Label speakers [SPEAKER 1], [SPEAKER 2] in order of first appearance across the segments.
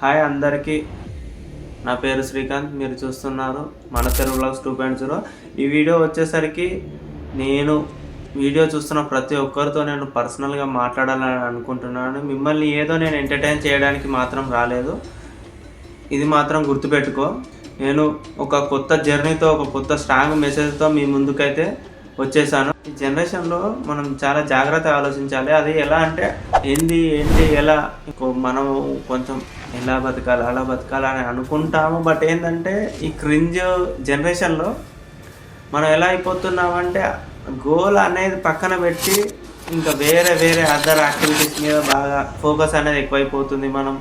[SPEAKER 1] Hi అందరికీ. నా పేరు శ్రీకాంత్ మీరు చూస్తున్నారు మన Telugu blogs two point zero. ఈ వీడియో వచ్చేసరికి నేను వీడియో చూస్తున్న ప్రతి ఒక్కరితో నేను పర్సనల్గా మాట్లాడాలని అనుకుంటున్నాను. మిమ్మల్ని ఏదో నేను ఎంటర్టైన్ చేయడానికి మాత్రం రాలేదు. ఇది మాత్రం గుర్తుపెట్టుకో. నేను ఒక కొత్త జర్నీతో ఒక కొత్త స్ట్రాంగ్ మెసేజ్తో మీ ముందుకైతే వచ్చేసాను. ఈ జనరేషన్లో మనం చాలా జాగ్రత్తగా ఆలోచించాలి. అది ఎలా అంటే ఏంది ఏంటి ఎలా? ఇంకో మనం కొంచెం ఎలా బతకాలి అలా బతకాలి అని అనుకుంటాము. బట్ ఏంటంటే ఈ క్రింజ్ జనరేషన్లో మనం ఎలా అయిపోతున్నామంటే గోల్ అనేది పక్కన పెట్టి ఇంకా వేరే వేరే అదర్ యాక్టివిటీస్ మీద బాగా ఫోకస్ అనేది ఎక్కువైపోతుంది. మనం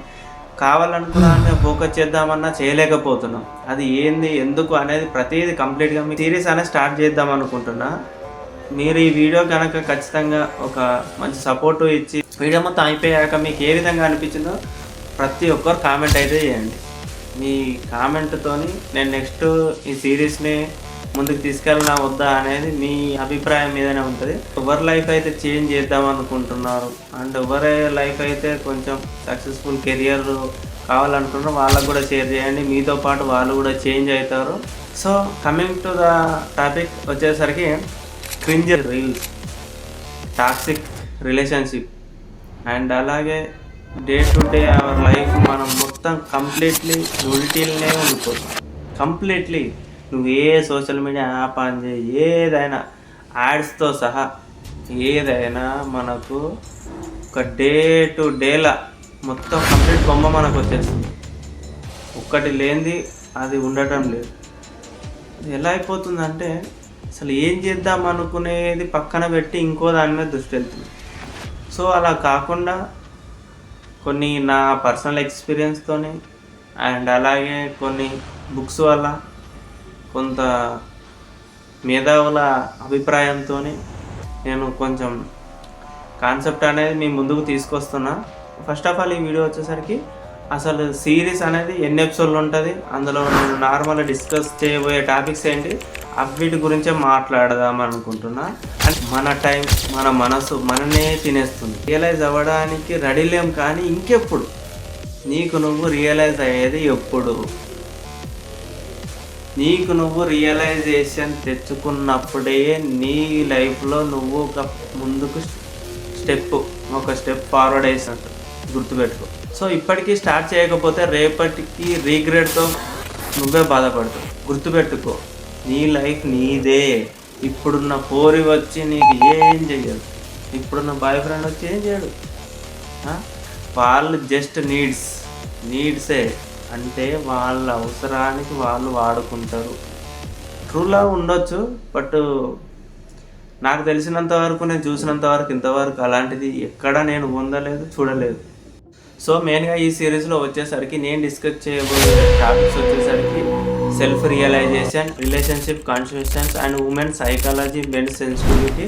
[SPEAKER 1] కావాలనుకున్నా ఫోకస్ చేద్దామన్నా చేయలేకపోతున్నాం. అది ఏంది ఎందుకు అనేది ప్రతిదీ కంప్లీట్గా మీ సిరీస్ అనేది స్టార్ట్ చేద్దాం అనుకుంటున్నా. మీరు ఈ వీడియో కనుక ఖచ్చితంగా ఒక మంచి సపోర్ట్ ఇచ్చి వీడియో మొత్తం అయిపోయాక మీకు ఏ విధంగా అనిపించిందో ప్రతి ఒక్కరు కామెంట్ అయితే చేయండి. మీ కామెంట్తోని నేను నెక్స్ట్ ఈ సిరీస్ని ముందుకు తీసుకెళ్ళినా వద్దా అనేది మీ అభిప్రాయం మీదనే ఉంటుంది. ఎవరి లైఫ్ అయితే చేంజ్ చేద్దాం అనుకుంటున్నారు అండ్ ఎవరి లైఫ్ అయితే కొంచెం సక్సెస్ఫుల్ కెరియర్ కావాలనుకుంటున్నారు వాళ్ళకు కూడా షేర్ చేయండి. మీతో పాటు వాళ్ళు కూడా చేంజ్ అవుతారు. So coming to the topic వచ్చేసరికి cringe reels toxic relationship and అలాగే day to day our life మనం మొత్తం కంప్లీట్లీ ఉల్టీలనే ఉండిపోతాం. కంప్లీట్లీ నువ్వు ఏ సోషల్ మీడియా యాప్ ఆన్ చేయి ఏదైనా యాడ్స్తో సహా ఏదైనా మనకు ఒక డే టు డేలా మొత్తం కంప్లీట్ బొమ్మ మనకు వచ్చేస్తుంది. ఒక్కటి లేనిది అది ఉండటం లేదు. ఎలా అయిపోతుందంటే అసలు ఏం చేద్దాం అనుకునేది పక్కన పెట్టి ఇంకో దాని మీద దృష్టి వెళ్తుంది. సో అలా కాకుండా కొన్ని నా పర్సనల్ ఎక్స్పీరియన్స్తోని అండ్ అలాగే కొన్ని బుక్స్ వల్ల కొంత మేధావుల అభిప్రాయంతో నేను కొంచెం కాన్సెప్ట్ అనేది మీ ముందుకు తీసుకొస్తున్నా. ఫస్ట్ ఆఫ్ ఆల్ ఈ వీడియో వచ్చేసరికి అసలు సిరీస్ అనేది ఎన్ని ఎపిసోడ్లు ఉంటుంది? అందులో నేను నార్మల్గా డిస్కస్ చేయబోయే టాపిక్స్ ఏంటి? అవిటి గురించే మాట్లాడదాం అనుకుంటున్నా. అండ్ మన టైం మన మనసు మననే తినేస్తుంది. రియలైజ్ అవ్వడానికి రెడీ లేం కానీ ఇంకెప్పుడు? నీకు నువ్వు రియలైజ్ అయ్యేది ఎప్పుడు? నీకు నువ్వు రియలైజేషన్ తెచ్చుకున్నప్పుడే నీ లైఫ్లో నువ్వు ఒక ముందుకు స్టెప్ ఒక స్టెప్ ఫార్వర్డ్ వేసినట్టు గుర్తుపెట్టుకో. సో ఇప్పటికీ స్టార్ట్ చేయకపోతే రేపటికి రీగ్రెట్తో నువ్వే బాధపడతావు. గుర్తుపెట్టుకో. నీ లైఫ్ నీదే. ఇప్పుడున్న పోరి వచ్చి నీకు ఏం చెయ్యదు. ఇప్పుడున్న బాయ్ ఫ్రెండ్ వచ్చి ఏం చేయడు. వాళ్ళు జస్ట్ నీడ్స్ నీడ్సే అంటే వాళ్ళ అవసరానికి వాళ్ళు వాడుకుంటారు. ట్రూలా ఉండొచ్చు బట్ నాకు తెలిసినంత వరకు నేను చూసినంత వరకు ఇంతవరకు అలాంటిది ఎక్కడా నేను పొందలేదు చూడలేదు. సో మెయిన్గా ఈ సిరీస్లో వచ్చేసరికి నేను డిస్కస్ చేయబోయే టాపిక్స్ వచ్చేసరికి self realization relationship consciousness and women psychology men sensitivity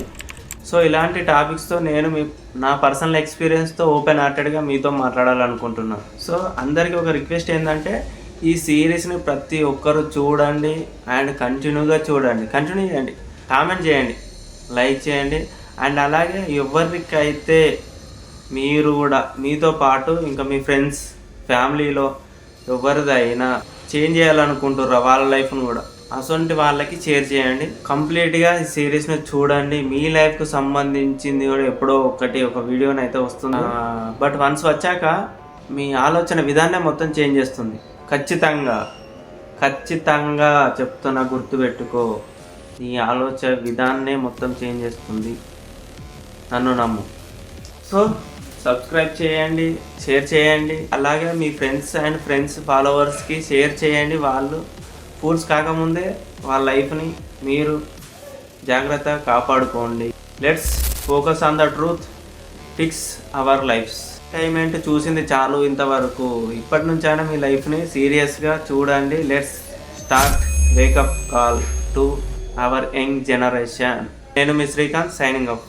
[SPEAKER 1] so ఇలాంటి టాపిక్స్తో నేను మీ నా పర్సనల్ ఎక్స్పీరియన్స్తో ఓపెన్ హార్టెడ్గా మీతో మాట్లాడాలనుకుంటున్నాను సో అందరికీ ఒక రిక్వెస్ట్ ఏంటంటే ఈ సిరీస్ని ప్రతి ఒక్కరు చూడండి అండ్ కంటిన్యూగా చూడండి. కంటిన్యూ చేయండి. కామెంట్ చేయండి. లైక్ చేయండి. అండ్ అలాగే ఎవరికైతే మీరు కూడా మీతో పాటు ఇంకా మీ ఫ్రెండ్స్ ఫ్యామిలీలో ఎవరిదైనా చేంజ్ చేయాలనుకుంటుర్రా వాళ్ళ లైఫ్ను కూడా? అసొంటి వాళ్ళకి షేర్ చేయండి. కంప్లీట్గా ఈ సిరీస్ని చూడండి. మీ లైఫ్కు సంబంధించింది కూడా ఎప్పుడో ఒకటి ఒక వీడియోని అయితే వస్తుంది బట్ వన్స్ వచ్చాక మీ ఆలోచన విధానం మొత్తం చేంజ్ చేస్తుంది. ఖచ్చితంగా ఖచ్చితంగా చెప్తున్నా గుర్తుపెట్టుకో. నీ ఆలోచన విధాన్నే మొత్తం చేంజ్ చేస్తుంది. నన్ను నమ్ము. సో సబ్స్క్రైబ్ చేయండి షేర్ చేయండి. అలాగే మీ ఫ్రెండ్స్ అండ్ ఫ్రెండ్స్ ఫాలోవర్స్కి షేర్ చేయండి వాళ్ళు. ఫూల్స్ కాకముందే వాళ్ళ లైఫ్ని మీరు జాగ్రత్తగా కాపాడుకోండి. Let's focus on the truth fix our lives time ఏంటి చూసింది చాలు ఇంతవరకు. ఇప్పటి నుంచైనా మీ లైఫ్ని సీరియస్గా చూడండి. Let's start wake up call to our young generation నేను మీ శ్రీకాంత్ సైనింగ్ అప్